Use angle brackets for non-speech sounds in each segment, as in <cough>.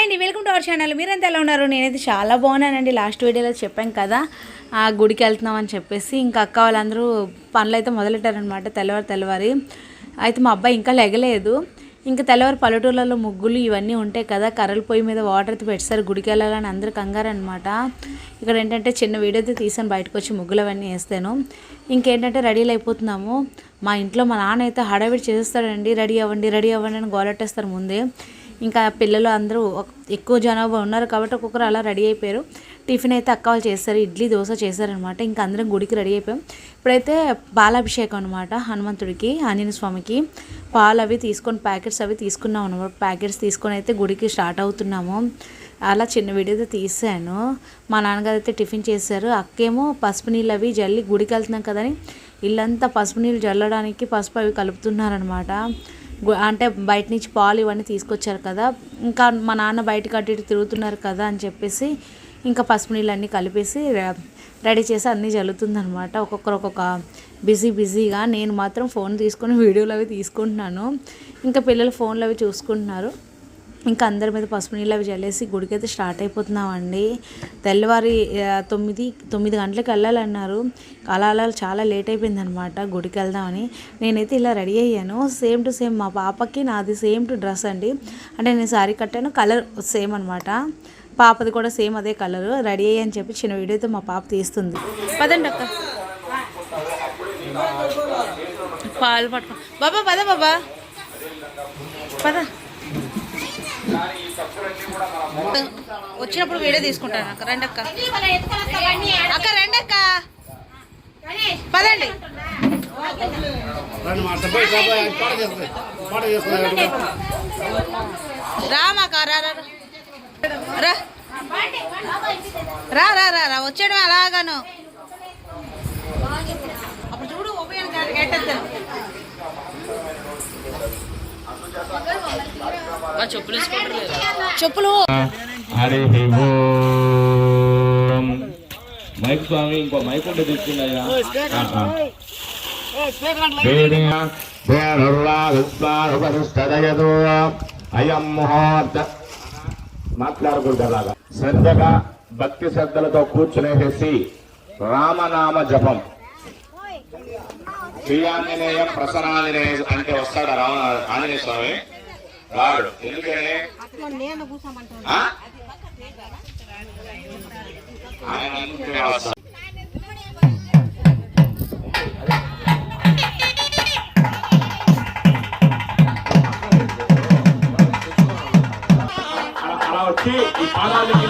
Hi అండి welcome to our channel. మీరంతా ఎలా ఉన్నారు? నేనైతే చాలా బాగున్నానండి. లాస్ట్ వీడియోలో చెప్పాను కదా ఆ గుడికి వెళ్తున్నాం అని చెప్పేసి. ఇంకా అక్క వాళ్ళందరూ పనులు అయితే మొదలెట్టారనమాట తెల్లవారు తెల్లవారి. అయితే మా అబ్బాయి ఇంకా లెగలేదు. ఇంకా తెల్లవారు పల్లెటూర్లలో ముగ్గులు ఇవన్నీ ఉంటాయి కదా కర్రల పొయ్యి మీద వాటర్ అయితే పెట్టారు గుడికి వెళ్ళాలని అందరూ కంగారు అనమాట ఇక్కడ ఏంటంటే చిన్న వీడియో అయితే తీసాను బయటకు వచ్చి ముగ్గులు అవన్నీ వేస్తాను. ఇంకేంటంటే రెడీలు అయిపోతున్నాము. మా ఇంట్లో మా నాన్న అయితే హడావిడి చేస్తాడండి రెడీ అవ్వండి రెడీ అవ్వండి అని గోలెట్టేస్తారు ముందే. ఇంకా పిల్లలు అందరూ ఎక్కువ జనాభా ఉన్నారు కాబట్టి ఒక్కొక్కరు అలా రెడీ అయిపోయారు. టిఫిన్ అయితే అక్క వాళ్ళు చేస్తారు ఇడ్లీ దోశ చేశారనమాట ఇంకా అందరం గుడికి రెడీ అయిపోయాం. ఇప్పుడైతే పాలాభిషేకం అనమాట హనుమంతుడికి ఆంజనేయ స్వామికి. పాలు అవి తీసుకొని ప్యాకెట్స్ అవి తీసుకున్నాం అనమాట ప్యాకెట్స్ తీసుకొని అయితే గుడికి స్టార్ట్ అవుతున్నాము. అలా చిన్న వీడియో అయితే తీసాను. మా నాన్నగారు అయితే టిఫిన్ చేశారు. అక్కేమో పసుపు నీళ్ళు అవి జల్లి గుడికి వెళ్తున్నాం కదని ఇల్లంతా పసుపు నీళ్ళు జల్లడానికి పసుపు అవి కలుపుతున్నారనమాట అంటే బయట నుంచి పాలు ఇవన్నీ తీసుకొచ్చారు కదా. ఇంకా మా నాన్న బయటకు అటు ఇటు తిరుగుతున్నారు కదా అని చెప్పేసి ఇంకా పసుపు నీళ్ళన్నీ కలిపేసి రెడీ చేసి అన్నీ జల్లుతుందనమాట ఒక్కొక్కరు ఒక్కొక్క బిజీ బిజీగా నేను మాత్రం ఫోన్ తీసుకొని <laughs> వీడియోలు అవి తీసుకుంటున్నాను. ఇంకా పిల్లలు ఫోన్లు అవి చూసుకుంటున్నారు. ఇంకా అందరి మీద పసుపు నీళ్ళు అవి చల్లేసి గుడికైతే స్టార్ట్ అయిపోతున్నామండి. తెల్లవారి తొమ్మిది తొమ్మిది గంటలకు వెళ్ళాలన్నారు. అలా అలా చాలా లేట్ అయిపోయింది అనమాట గుడికి వెళ్దామని. నేనైతే ఇలా రెడీ అయ్యాను. సేమ్ టు సేమ్ మా పాపకి నాది సేమ్ టు డ్రెస్ అండి. అంటే నేను శారీ కట్టాను కలర్ సేమ్ అనమాట పాపది కూడా సేమ్ అదే కలర్. రెడీ అయ్యని చెప్పి చిన్న వీడియో అయితే మా పాప తీస్తుంది. పదండి అక్క. పాలు పట్టుకో. బాబా పద బాబా. పద. వచ్చినప్పుడు వీడియో తీసుకుంటాను అక్క. రండి అక్క. అక్క రండి అక్క. పదండి. పోయి రా రా రా. రా. రా. వచ్చాడు అలాగాను. అప్పుడు చూడు ఉపయోగం చెప్పులు హరి ఓం మైక్ స్వామి ఇంకో మైక్ ఉంటే తెచ్చిందయ్యా అయం ముహూర్త మాట్లాడకూడదు అలాగా. శ్రద్ధగా భక్తి శ్రద్ధలతో కూర్చునేసేసి రామనామ జపం. శ్రీయాంజనేయం ప్రసన్నాంజనేయ అంటే వస్తాడు రామ ఆంజనేయ స్వామి? రాడు. ఎందుకని? ఆయన అందుకే వస్తాడు. అలా వచ్చి ఈ పాదాలకి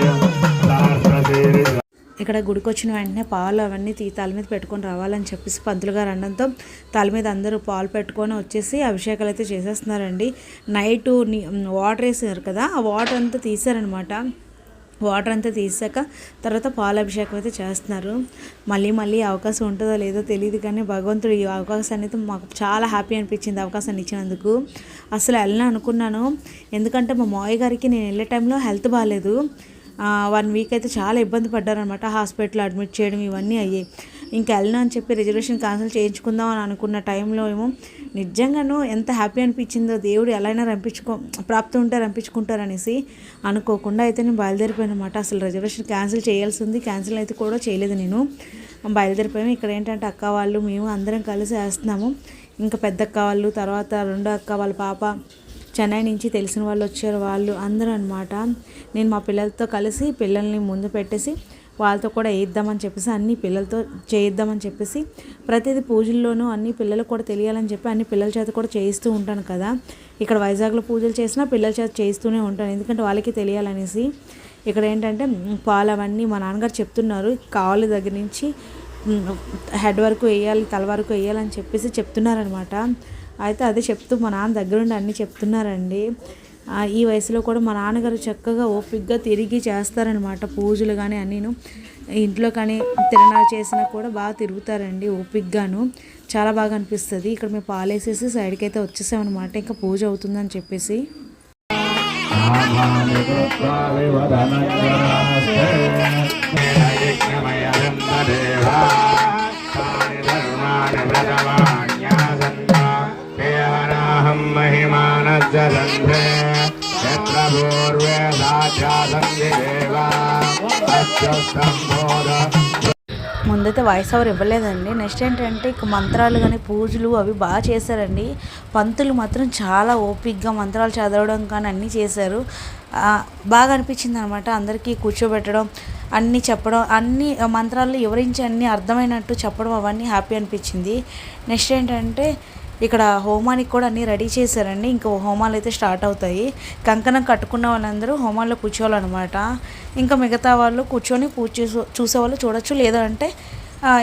ఇక్కడ గుడికి వచ్చిన వెంటనే పాలు అవన్నీ తీ తల మీద పెట్టుకొని రావాలని చెప్పేసి పంతులు గారు అనడంతో తల మీద అందరూ పాలు పెట్టుకొని వచ్చేసి అభిషేకాలు అయితే చేసేస్తున్నారండి. నైట్ వాటర్ వేసారు కదా ఆ వాటర్ అంతా తీసారనమాట వాటర్ అంతా తీసాక తర్వాత పాల అభిషేకం అయితే చేస్తున్నారు. మళ్ళీ మళ్ళీ అవకాశం ఉంటుందో లేదో తెలియదు కానీ భగవంతుడు ఈ అవకాశాన్ని అయితే మాకు చాలా హ్యాపీ అనిపించింది అవకాశాన్ని ఇచ్చినందుకు. అసలు వెళ్ళను అనుకున్నాను ఎందుకంటే మా మావయ్య గారికి నేను వెళ్ళే టైంలో హెల్త్ బాగాలేదు వన్ వీక్ అయితే చాలా ఇబ్బంది పడ్డారనమాట హాస్పిటల్లో అడ్మిట్ చేయడం ఇవన్నీ అయ్యాయి. ఇంకా వెళ్ళను అని చెప్పి రిజర్వేషన్ క్యాన్సిల్ చేయించుకుందాం అని అనుకున్న టైంలో ఏమో నిజంగాను ఎంత హ్యాపీ అనిపించిందో దేవుడు ఎలా అయినా రంపించుకో ప్రాప్తి ఉంటే రంపించుకుంటారనేసి అనుకోకుండా అయితే నేను బయలుదేరిపోయాను అనమాట అసలు రిజర్వేషన్ క్యాన్సిల్ చేయాల్సి ఉంది క్యాన్సిల్ అయితే కూడా చేయలేదు నేను. బయలుదేరిపోయాము. ఇక్కడ ఏంటంటే అక్క వాళ్ళు మేము అందరం కలిసి వేస్తున్నాము. ఇంకా పెద్ద అక్క వాళ్ళు తర్వాత రెండో అక్క వాళ్ళ పాప చెన్నై నుంచి తెలిసిన వాళ్ళు వచ్చారు వాళ్ళు అందరూ అనమాట నేను మా పిల్లలతో కలిసి పిల్లల్ని ముందు పెట్టేసి వాళ్ళతో కూడా వేయిద్దామని చెప్పేసి అన్ని పిల్లలతో చేయిద్దామని చెప్పేసి ప్రతిదీ పూజల్లోనూ అన్ని పిల్లలకు కూడా తెలియాలని చెప్పి అన్ని పిల్లల చేత కూడా చేయిస్తూ ఉంటాను కదా. ఇక్కడ వైజాగ్లో పూజలు చేసినా పిల్లల చేత చేయిస్తూనే ఉంటాను. ఎందుకంటే వాళ్ళకి తెలియాలనేసి ఇక్కడ ఏంటంటే పాలు అవన్నీ మా నాన్నగారు చెప్తున్నారు. కావాలి దగ్గర నుంచి హెడ్ వరకు వేయాలి తల వరకు వేయాలని చెప్పేసి చెప్తున్నారనమాట అయితే అదే చెప్తూ మా నాన్న దగ్గరుండి అన్నీ చెప్తున్నారండి ఈ వయసులో కూడా మా నాన్నగారు చక్కగా ఓపిక్గా తిరిగి చేస్తారనమాట పూజలు కానీ అన్నీను ఇంట్లో కానీ తిరణాలు చేసినా కూడా బాగా తిరుగుతారండి ఓపిక్గాను చాలా బాగా అనిపిస్తుంది ఇక్కడ మేము పాలేసేసి సైడ్కి అయితే వచ్చేసామన్నమాట ఇంకా పూజ అవుతుందని చెప్పేసి यत्र पूर्वे साक्षासन्ति देवा अच्युतम्बोध ముందైతే వాయిస్ ఓవర్ ఇవ్వలేదండి నెక్స్ట్ ఏంటంటే ఇక మంత్రాలు కానీ పూజలు అవి బాగా చేశారండి పంతులు మాత్రం చాలా ఓపిక్గా మంత్రాలు చదవడం కానీ అన్నీ చేశారు ఆ, బాగా అనిపించింది అనమాట అందరికీ కూర్చోబెట్టడం అన్నీ చెప్పడం అన్ని మంత్రాలు వివరించి అన్నీ అర్థమైనట్టు చెప్పడం అవన్నీ హ్యాపీ అనిపించింది నెక్స్ట్ ఏంటంటే ఇక్కడ హోమానికి కూడా అన్నీ రెడీ చేశారండి. ఇంకా హోమాలు అయితే స్టార్ట్ అవుతాయి. కంకణం కట్టుకున్న వాళ్ళందరూ హోమాల్లో కూర్చోవాలన్నమాట. ఇంకా మిగతా వాళ్ళు కూర్చొని పూజ చూసే చూసేవాళ్ళు చూడొచ్చు. లేదంటే అంటే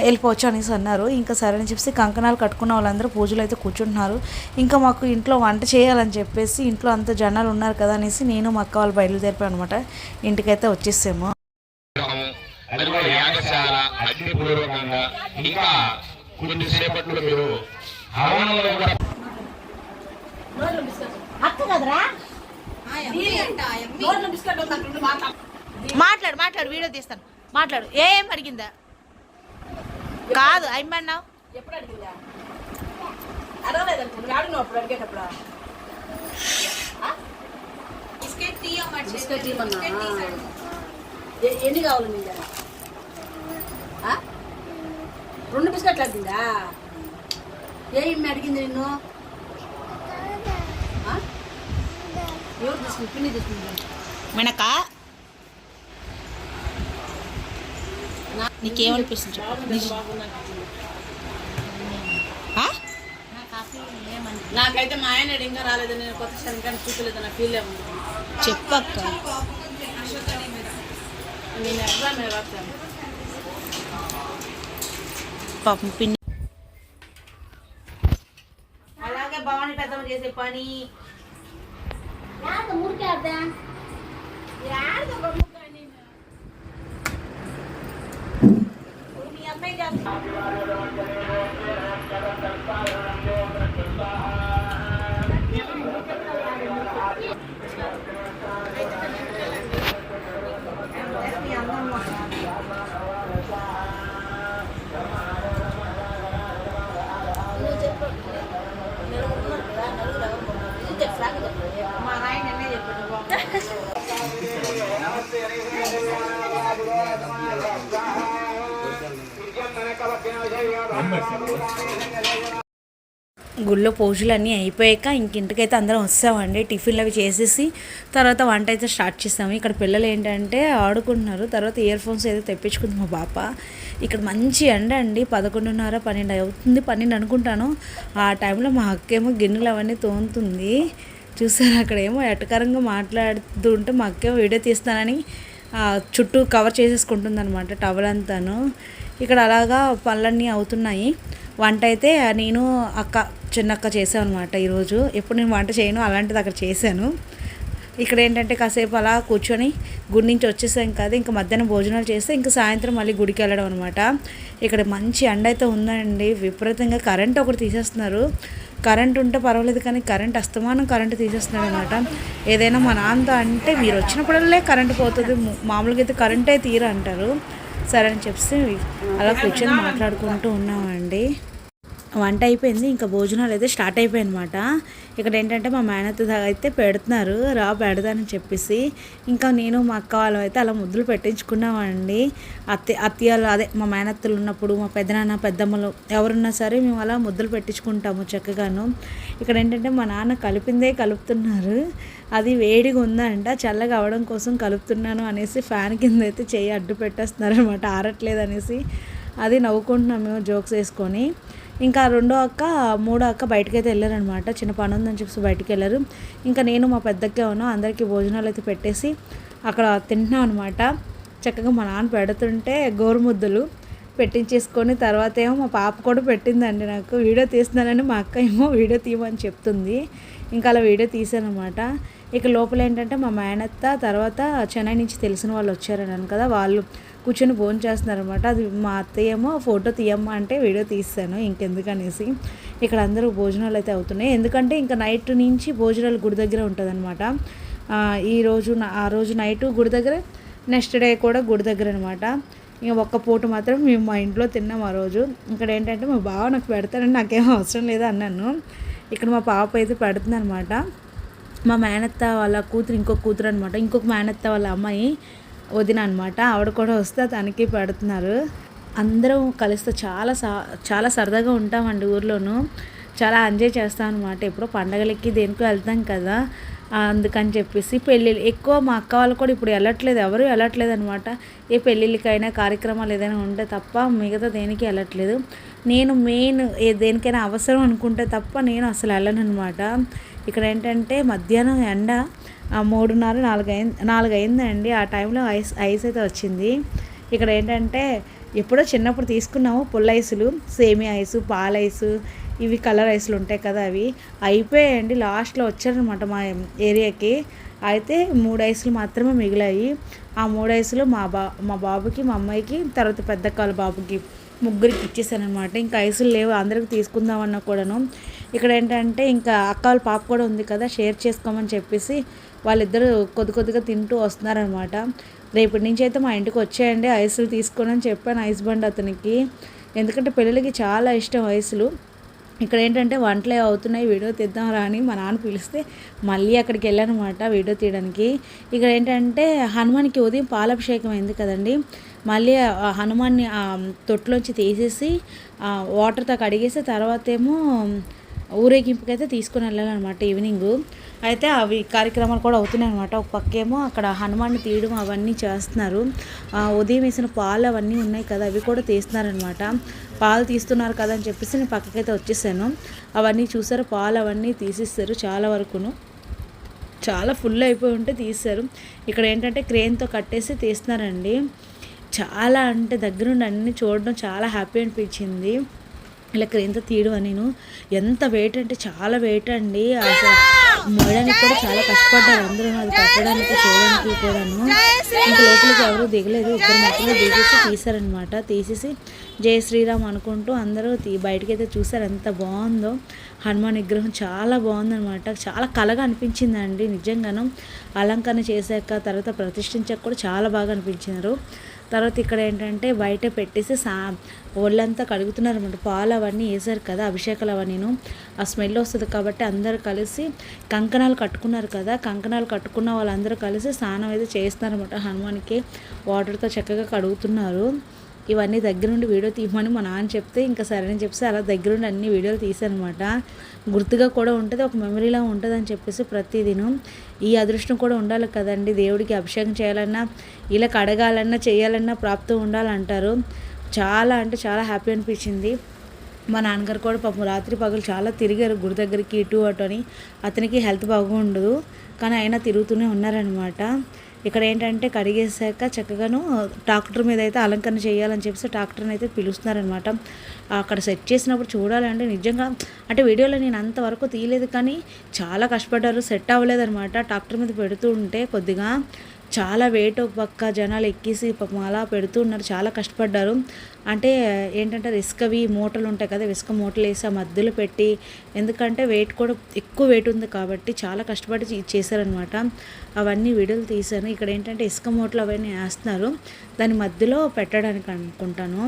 వెళ్ళిపోవచ్చు అనేసి అన్నారు. ఇంకా సరే అని చెప్పేసి కంకణాలు కట్టుకున్న వాళ్ళందరూ పూజలు అయితే కూర్చుంటున్నారు. ఇంకా మాకు ఇంట్లో వంట చేయాలని చెప్పేసి ఇంట్లో అంత జనాలు ఉన్నారు కదా అనేసి నేను మా అక్క వాళ్ళు బయలుదేరిపోయాను అనమాట ఇంటికైతే వచ్చేసాము. అదిగో యాగశాల అగ్నిపూర్వకంగా. ఇంకా కొద్దిసేపట్లో మీరు కూడా మాట్లాడు మాట్లాడు వీడియో తీస్తాను. మాట్లాడు. ఏం అడిగిందా? కాదు అయ్యమన్నావు ఎప్పుడు అడిగిందా అడగలేదనుకో అడిగినావు అప్పుడు అడిగేటప్పుడు ఎన్ని కావాలి రెండు బిస్కెట్లు అడిగిందా? ఏ ఇమ్మి అడిగింది నిన్ను? ఎవరు తీసుకుంది? పిన్ని తీసుకుంది? మినక? నీకేమనిపిస్తుంది చెప్పు. నాకైతే మా ఆయన ఇంకా రాలేదు. నేను కొత్త శనికాన్ని చూపలేదు నా ఫీల్ ఏమో చెప్పక్క. నేను ఎగ్జామ్ పాపం పిన్ని అలాగే భవాని పెద్దమ్మ చేసే పని మీ అమ్మాయి చేస్తా మా నాయన ఎన్నే చెప్పాడు గుళ్ళో పూజలు అన్నీ అయిపోయాక ఇంకింటికైతే అందరం వస్తామండి. టిఫిన్లు అవి చేసేసి తర్వాత వంట అయితే స్టార్ట్ చేస్తాము. ఇక్కడ పిల్లలు ఏంటంటే ఆడుకుంటున్నారు. తర్వాత ఇయర్ ఫోన్స్ అయితే తెప్పించుకుంది మా పాప ఇక్కడ మంచి ఎండ అండి. పదకొండున్నర పన్నెండు అవుతుంది. పన్నెండు అనుకుంటాను. ఆ టైంలో మా అక్కేమో గిన్నెలు అవన్నీ తోముతుంది. చూసారు? అక్కడ ఏమో ఎటకరంగా మాట్లాడుతూ ఉంటే మా అక్కేమో వీడియో తీస్తానని చుట్టూ కవర్ చేసేసుకుంటుంది అనమాట టవల్ అంతాను. ఇక్కడ అలాగా పనులన్నీ అవుతున్నాయి. వంట అయితే నేను అక్క చిన్నక్క చేసామన్నమాట ఈరోజు. ఎప్పుడు నేను వంట చేయను అలాంటిది అక్కడ చేశాను. ఇక్కడ ఏంటంటే కాసేపు అలా కూర్చొని గుడి నుంచి వచ్చేసాం కదా ఇంకా మధ్యాహ్నం భోజనాలు చేస్తే ఇంకా సాయంత్రం మళ్ళీ గుడికి వెళ్ళడం అనమాట ఇక్కడ మంచి ఎండ అయితే ఉందండి విపరీతంగా కరెంట్ ఒకటి తీసేస్తున్నారు. కరెంట్ ఉంటే పర్వాలేదు కానీ కరెంట్ అస్తమానం కరెంట్ తీసేస్తున్నాడు అనమాట ఏదైనా మా నాన్నతో అంటే మీరు వచ్చినప్పుడల్లే కరెంట్ పోతుంది. మామూలుగా అయితే కరెంటే తీర అంటారు. సరే అని చెప్పి అలా కూర్చొని మాట్లాడుకుంటూ ఉన్నామండి. వంట అయిపోయింది ఇంకా భోజనాలు అయితే స్టార్ట్ అయిపోయాయి అనమాట ఇక్కడ ఏంటంటే మా మేనత్త దా- అయితే పెడుతున్నారు రా పెడదానని చెప్పేసి. ఇంకా నేను మా అక్క వాళ్ళు అయితే అలా ముద్దులు పెట్టించుకున్నామండి. అత్తి అత్తయ్యలు అదే మా మేనత్తలు ఉన్నప్పుడు మా పెద్దనాన్న పెద్దమ్మలు ఎవరున్నా సరే మేము అలా ముద్దులు పెట్టించుకుంటాము చక్కగాను. ఇక్కడ ఏంటంటే మా నాన్న కలిపిందే కలుపుతున్నారు. అది వేడిగా ఉందంట చల్లగా అవడం కోసం కలుపుతున్నాను అనేసి ఫ్యాన్ కింద అయితే చేయి అడ్డు పెట్టేస్తున్నారు అనమాట ఆరట్లేదు అనేసి. అది నవ్వుకుంటున్నాం మేము జోక్స్ వేసుకొని. ఇంకా రెండో అక్క మూడో అక్క బయటకైతే వెళ్ళారనమాట చిన్న పని ఉందని చెప్పి బయటకు వెళ్ళారు. ఇంకా నేను మా పెద్దక్కే ఉన్నాం అందరికీ భోజనాలు అయితే పెట్టేసి అక్కడ తింటున్నాం అనమాట చక్కగా మా నాన్న పెడుతుంటే గోరుముద్దలు పెట్టించేసుకొని తర్వాత ఏమో మా పాప కూడా పెట్టిందండి నాకు. వీడియో తీస్తున్నానని మా అక్క ఏమో వీడియో తీయమని చెప్తుంది. ఇంకా అలా వీడియో తీసానమాట ఇక లోపల ఏంటంటే మా మేనత్త తర్వాత చెన్నై నుంచి తెలిసిన వాళ్ళు వచ్చారన్నాను కదా వాళ్ళు. కూర్చొని భోజనం చేస్తున్నారనమాట అది మా అత్తయ్య ఏమో ఫోటో తీయమ్మా అంటే వీడియో తీస్తాను ఇంకెందుకనేసి. ఇక్కడ అందరూ భోజనాలు అయితే అవుతున్నాయి. ఎందుకంటే ఇంకా నైట్ నుంచి భోజనాలు గుడి దగ్గర ఉంటుందన్నమాట. ఈరోజు ఈ రోజు ఆ రోజు నైట్ గుడి దగ్గర నెక్స్ట్ డే కూడా గుడి దగ్గర అనమాట ఇంకా ఒక్క పూట మాత్రం మేము మా ఇంట్లో తిన్నాం ఆ రోజు. ఇక్కడ ఏంటంటే మా బావ నాకు పెడతానని నాకేం అవసరం లేదు అన్నాను. ఇక్కడ మా పాప అయితే పెడుతుంది అనమాట మా మేనత్త వాళ్ళ కూతురు ఇంకొక కూతురు అనమాట ఇంకొక మేనత్త వాళ్ళ అమ్మాయి వదిన అనమాట ఆవిడ కూడా వస్తే తనకి పెడుతున్నారు. అందరం కలిస్తే చాలా సా చాలా సరదాగా ఉంటామండి ఊర్లోనూ. చాలా ఎంజాయ్ చేస్తాం అనమాట ఎప్పుడో పండగలకి దేనికో వెళ్తాం కదా. అందుకని చెప్పేసి పెళ్ళిళ్ళు ఎక్కువ మా అక్క వాళ్ళు కూడా ఇప్పుడు వెళ్ళట్లేదు. ఎవరు వెళ్ళట్లేదు అనమాట ఏ పెళ్ళిళ్ళకైనా కార్యక్రమాలు ఏదైనా ఉంటే తప్ప మిగతా దేనికి వెళ్ళట్లేదు. నేను మెయిన్ ఏ దేనికైనా అవసరం అనుకుంటే తప్ప నేను అసలు వెళ్ళను అనమాట ఇక్కడ ఏంటంటే మధ్యాహ్నం ఎండ. మూడున్నర నాలుగు అయింది నాలుగు అయిందండి ఆ టైంలో ఐస్ ఐస్ అయితే వచ్చింది. ఇక్కడ ఏంటంటే ఎప్పుడో చిన్నప్పుడు తీసుకున్నాము పుల్ల ఐసులు సేమియా ఐసు పాల ఐసు ఇవి కలర్ ఐసులు ఉంటాయి కదా అవి. అయిపోయాయండి లాస్ట్లో వచ్చారనమాట మా ఏరియాకి. అయితే మూడు ఐసులు మాత్రమే మిగిలాయి. ఆ మూడు ఐసులు మా బా మా బాబుకి మా అమ్మాయికి తర్వాత పెద్ద కాళ్ళ బాబుకి ముగ్గురికి ఇచ్చేసాను అనమాట ఇంకా ఐసులు లేవు అందరికి తీసుకుందామన్నా కూడాను. ఇక్కడ ఏంటంటే ఇంకా అక్క వాళ్ళ పాప కూడా ఉంది కదా షేర్ చేసుకోమని చెప్పేసి వాళ్ళిద్దరూ కొద్ది కొద్దిగా తింటూ వస్తున్నారనమాట రేపటి నుంచి అయితే మా ఇంటికి వచ్చేయండి ఐసులు తీసుకోనని చెప్పాను ఐస్ బండ్ అతనికి. ఎందుకంటే పిల్లలకి చాలా ఇష్టం ఐసులు. ఇక్కడ ఏంటంటే వంటలే అవుతున్నాయి వీడియో తీద్దాం రాని మా నాన్న పిలిస్తే మళ్ళీ అక్కడికి వెళ్ళానమాట వీడియో తీయడానికి. ఇక్కడ ఏంటంటే హనుమాన్కి ఉదయం పాలాభిషేకం అయింది కదండి. మళ్ళీ ఆ హనుమాన్ని తొట్టులోంచి తీసేసి వాటర్తో కడిగేసి తర్వాత ఏమో ఊరేగింపుకైతే తీసుకుని వెళ్ళాలన్నమాట ఈవినింగ్. అయితే అవి కార్యక్రమాలు కూడా అవుతున్నాయి అనమాట ఒక పక్కేమో అక్కడ హనుమాన్ని తీయడం అవన్నీ చేస్తున్నారు. ఉదయం వేసిన పాలు అవన్నీ ఉన్నాయి కదా అవి కూడా తీస్తున్నారనమాట పాలు తీస్తున్నారు కదా అని చెప్పేసి నేను పక్కకైతే వచ్చేసాను. అవన్నీ చూసారు పాలు అవన్నీ తీసేస్తారు చాలా వరకును. చాలా ఫుల్ అయిపోయి ఉంటే తీస్తారు ఇక్కడ ఏంటంటే క్రేన్తో కట్టేసి తీస్తున్నారండి. చాలా అంటే దగ్గరుండి అన్నీ చూడడం చాలా హ్యాపీ అనిపించింది. ఇలా క్రేన్తో తీయడం నేను. ఎంత వెయిట్ అంటే చాలా వెయిట్ అండి. అసలు మోయడానికి కూడా చాలా కష్టపడ్డారు అందరూ. అది కట్టడానికి చేయడానికి కూడాను. ఇంకా లోపలికి ఎవరు దిగలేదు. ఇద్దరు మాత్రమే దిగేసి తీశారనమాట తీసేసి జయ శ్రీరామ్ అనుకుంటూ అందరూ బయటకైతే బయటకి అయితే చూసారు ఎంత బాగుందో. హనుమాన్ విగ్రహం చాలా బాగుందనమాట చాలా కలగా అనిపించిందండి నిజంగాను. అలంకరణ చేశాక తర్వాత ప్రతిష్ఠించాక కూడా చాలా బాగా అనిపించినారు. తర్వాత ఇక్కడ ఏంటంటే బయట పెట్టేసి సా ఒళ్ళంతా కడుగుతున్నారు అనమాట పాలు అవన్నీ వేసారు కదా అభిషేకాలు అవన్నీను. ఆ స్మెల్ వస్తుంది కాబట్టి అందరూ కలిసి కంకణాలు కట్టుకున్నారు కదా కంకణాలు కట్టుకున్న వాళ్ళందరూ కలిసి స్నానం అయితే చేస్తున్నారు అనమాట హనుమాన్కి. వాటర్తో చక్కగా కడుగుతున్నారు. ఇవన్నీ దగ్గర నుండి వీడియో తీయమని మా నాన్న చెప్తే ఇంకా సరే అని చెప్పేసి అలా దగ్గర నుండి అన్ని వీడియోలు తీసానమాట గుర్తుగా కూడా ఉంటుంది ఒక మెమరీలా ఉంటుంది అని చెప్పేసి ప్రతిదినం ఈ అదృష్టం కూడా ఉండాలి కదండి. దేవుడికి అభిషేకం చేయాలన్నా ఇలా కడగాలన్నా చేయాలన్నా ప్రాప్తం ఉండాలంటారు. చాలా అంటే చాలా హ్యాపీ అనిపించింది. మా నాన్నగారు కూడా పాపం రాత్రి పగలు చాలా తిరిగారు గుడి దగ్గరికి ఇటు అటు అని. అతనికి హెల్త్ బాగుండదు కానీ అయినా తిరుగుతూనే ఉన్నారనమాట. ఇక్కడ ఏంటంటే కడిగేసాక చక్కగాను ట్రాక్టర్ మీద అయితే అలంకరణ చేయాలని చెప్పేసి ట్రాక్టర్ని అయితే పిలుస్తున్నారనమాట అక్కడ సెట్ చేసినప్పుడు చూడాలంటే నిజంగా అంటే వీడియోలో నేను అంతవరకు తీయలేదు కానీ చాలా కష్టపడ్డారు సెట్ అవ్వలేదన్నమాట. ట్రాక్టర్ మీద పెడుతూ ఉంటే కొద్దిగా చాలా వెయిట్ పక్క జనాలు ఎక్కేసి పాపం అలా పెడుతూ ఉన్నారు. చాలా కష్టపడ్డారు. అంటే ఏంటంటే ఇసుకవి మూటలు ఉంటాయి కదా ఇసుక మూటలు వేసి ఆ మధ్యలో పెట్టి ఎందుకంటే వెయిట్ కూడా ఎక్కువ వెయిట్ ఉంది కాబట్టి చాలా కష్టపడి చేశారనమాట అవన్నీ వీడియోలు తీశాను. ఇక్కడ ఏంటంటే ఇసుక మూటలు అవన్నీ వేస్తున్నారు. దాని మధ్యలో పెట్టడానికి అనుకుంటాను.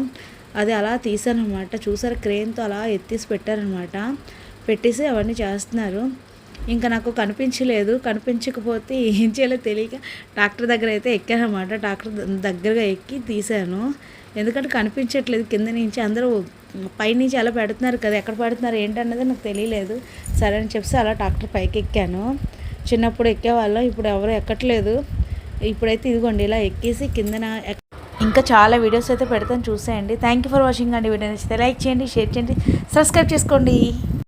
అది అలా తీశాను అనమాట చూసారు క్రేన్తో అలా ఎత్తేసి పెట్టారనమాట పెట్టేసి అవన్నీ చేస్తున్నారు. ఇంకా నాకు కనిపించలేదు. కనిపించకపోతే ఏం చేయాలో తెలియక డాక్టర్ దగ్గర అయితే ఎక్కానమాట. డాక్టర్ దగ్గరగా ఎక్కి తీశాను. ఎందుకంటే కనిపించట్లేదు కింద నుంచి. అందరూ పైనుంచి అలా పెడుతున్నారు కదా ఎక్కడ పెడుతున్నారు ఏంటన్నది నాకు తెలియలేదు. సరే అని చెప్పి అలా డాక్టర్ పైకి ఎక్కాను. చిన్నప్పుడు ఎక్కేవాళ్ళం ఇప్పుడు ఎవరు ఎక్కట్లేదు. ఇప్పుడైతే ఇదిగోండి ఇలా ఎక్కేసి కిందన ఎక్- ఇంకా చాలా వీడియోస్ అయితే పెడతాను చూసేయండి. థ్యాంక్ యూ ఫర్ వాచింగ్ అండి. వీడియో నచ్చితే లైక్ చేయండి షేర్ చేయండి సబ్స్క్రైబ్ చేసుకోండి.